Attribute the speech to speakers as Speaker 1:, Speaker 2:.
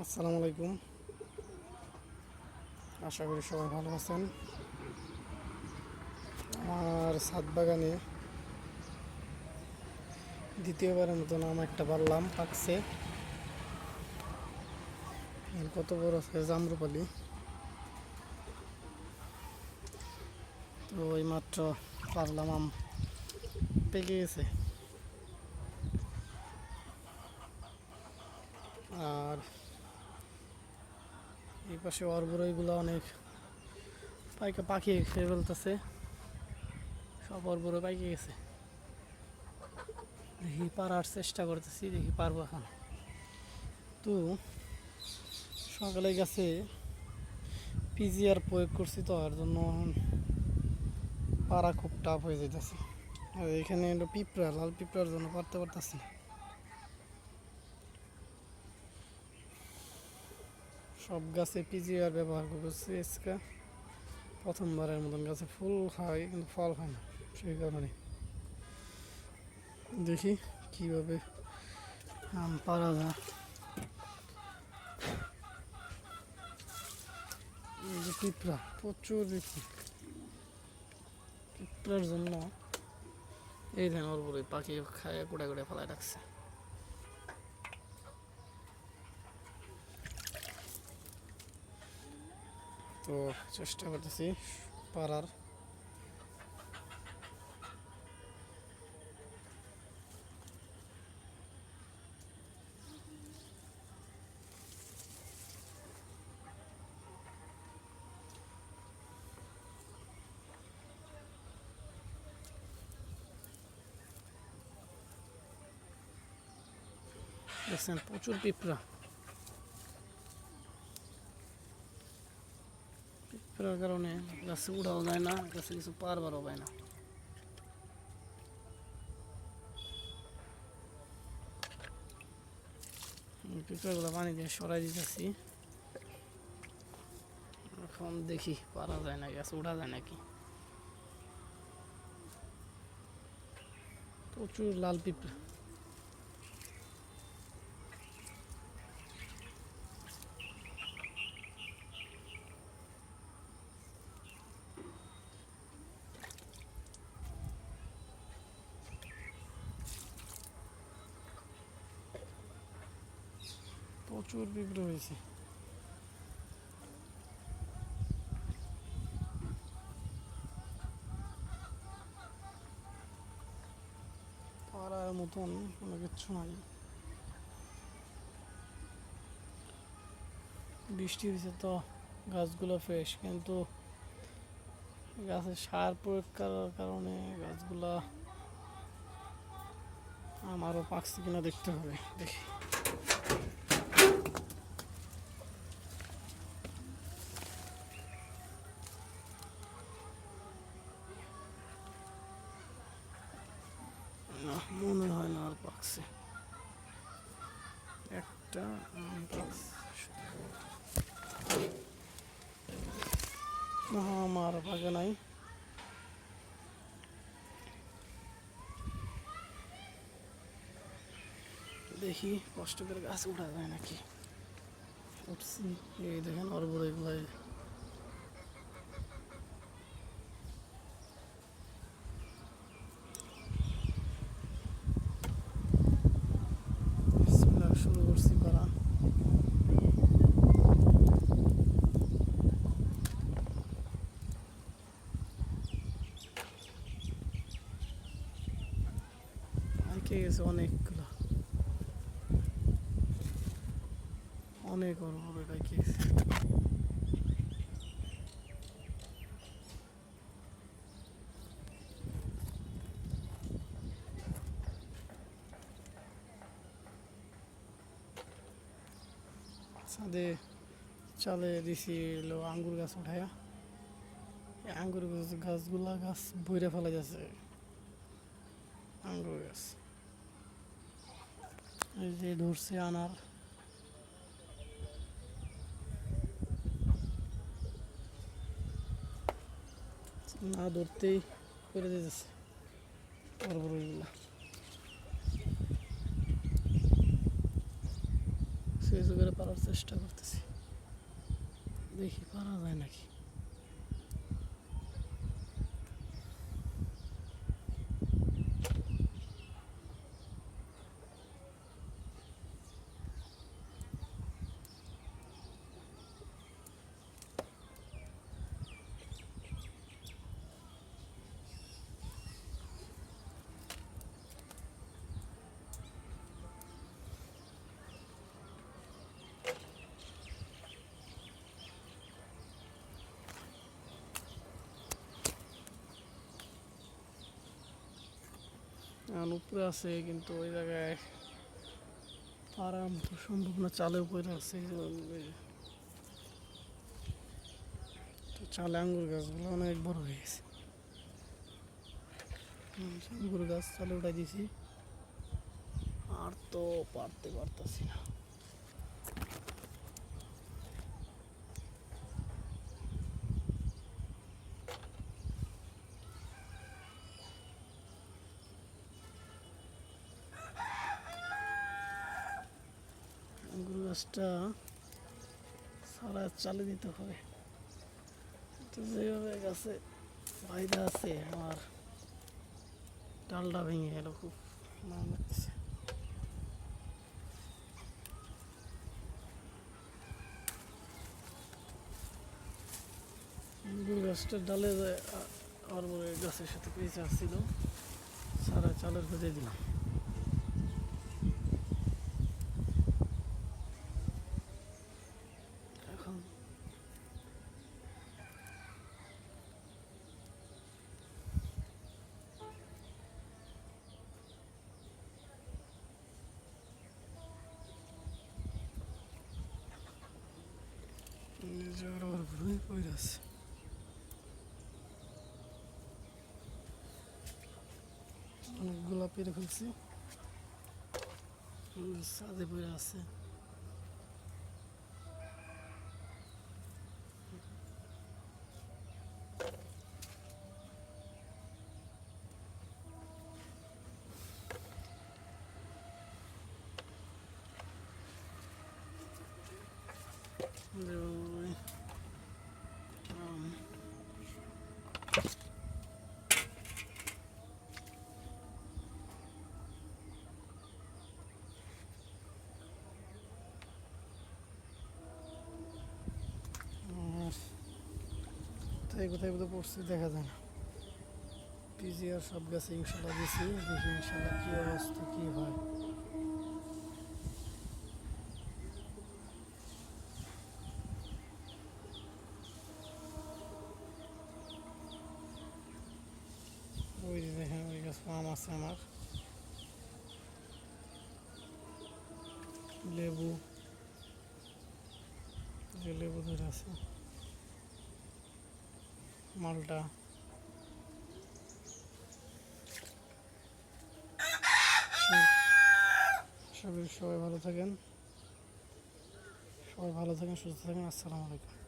Speaker 1: আসসালামু আলাইকুম। আশা করি সবাই ভালো আছেন। আমার ছাদ বাগানে দ্বিতীয়বারের মতন আম একটা পারলাম পাকছে। কত বড় আছে জামরুপালি। তো ওই মাত্র পারলাম আম পেকে গেছে আর এই পাশে অরবরইগুলো অনেক পাইকা পাখি খেয়ে ফেলতেছে। সব অরবর পাইকে গেছে। দেখি পারার চেষ্টা করতেছি, দেখি পারব এখন। তো, সকালে গেছে, পিজিআর প্রয়োগ করছি তো, আর জন্য পারা খুব টাফ হয়ে যেতেছে আর এখানে হলো পিঁপড়া, লাল পিঁপড়ার জন্য পারতে পারতেছি না। সব গাছে পিজিআর ব্যবহার করছি এসকা প্রথমবারের মতন গাছে ফুল খায় কিন্তু ফল খায় না, সেই কারণে। দেখি কীভাবে আম পারা যায়। এই যে পিঁপড়া, প্রচুর দেখি। পিঁপড়ার জন্য এই ধান ওর বলে পাখি খায় কুড়ে কুড়ে ফেলায় রাখছে। তো চেষ্টা করতেছি পারার। দেখছেন প্রচুর পিঁপড়া। পিঁপড়ার কারণে গাছে উড়াও যায় না গাছে কিছু পারবারও পায় না পিঁপড়াগুলো পানি দিয়ে সরাই দিতেছি এখন দেখি পারা যায় না গাছে উঠা যায় নাকি প্রচুর লাল পিঁপড়া প্রচুর পিঁপড়ে হয়েছে। পাড়ার মতন কোনো কিচ্ছু নাই। বৃষ্টি হয়েছে তো গাছগুলো ফ্রেশ কিন্তু গাছের সার প্রয়োগ করার কারণে গাছগুলা আমারও পাকছে কিনা দেখতে হবে, দেখি না মনে হয় না আর পাকছে একটা। আমার ভাগে নাই। দেখি কষ্ট করে গাছ উঠা যায় নাকি? উঠছি। এই দেখেন অর্বর বড় এগুলো বিসমিল্লাহ শুরু করছি পারা গেছে অনেকগুলো। অনেক ছাদে চালে দিছি হলো আঙ্গুর গাছ উঠায়া। আঙ্গুর গাছ গাছগুলা গাছ বইরে ফেলা যাচ্ছে আঙ্গুর গাছ। এই যে ধরছে আনার। না ধরতেই করে দিতেছে বড় বড় কিছু কিছু করে পারার চেষ্টা করতেছি। দেখি পারা যায় নাকি? উপরে আছে, কিন্তু ওই জায়গায় আরাম সম্ভব না, চালে উপরে আছে তো চালে আঙ্গুর গাছগুলো অনেক বড় হয়ে গেছে। আঙ্গুর গাছ চালে উঠাই দিয়েছি। আর তো পারতে পারতাছি না আঙ্গুর গাছটা সারা চালে দিতে হবে। তো যেভাবে গাছে, ফায়দা আছে, আমার ডালটা ভেঙে গেল খুব লাগতেছে আঙ্গুর গাছটার ডালে আর গাছের সাথে পেঁচে আসছিল সারা চালের খুঁজে দিলাম এখন নিজের আবার ভুঁই পড়ে আছে অনেকগুলা পেরে ফেলছি হুম, ছাদে পড়ে আছে যে ওই, আম, আর কোথায় কোথায় কোথায় পড়ছে, দেখা যায় না পিজি আর সব গাছে ইনশাল্লাহ দিছি, দেখি ইনশাল্লাহ কী অবস্থা, কী হয়। আমার। লেবু লেবু ধরে আছে। মালটা। সব- সবাই সবাই ভালো থাকেন। সবাই ভালো থাকেন সুস্থ থাকেন। আসসালামু আলাইকুম।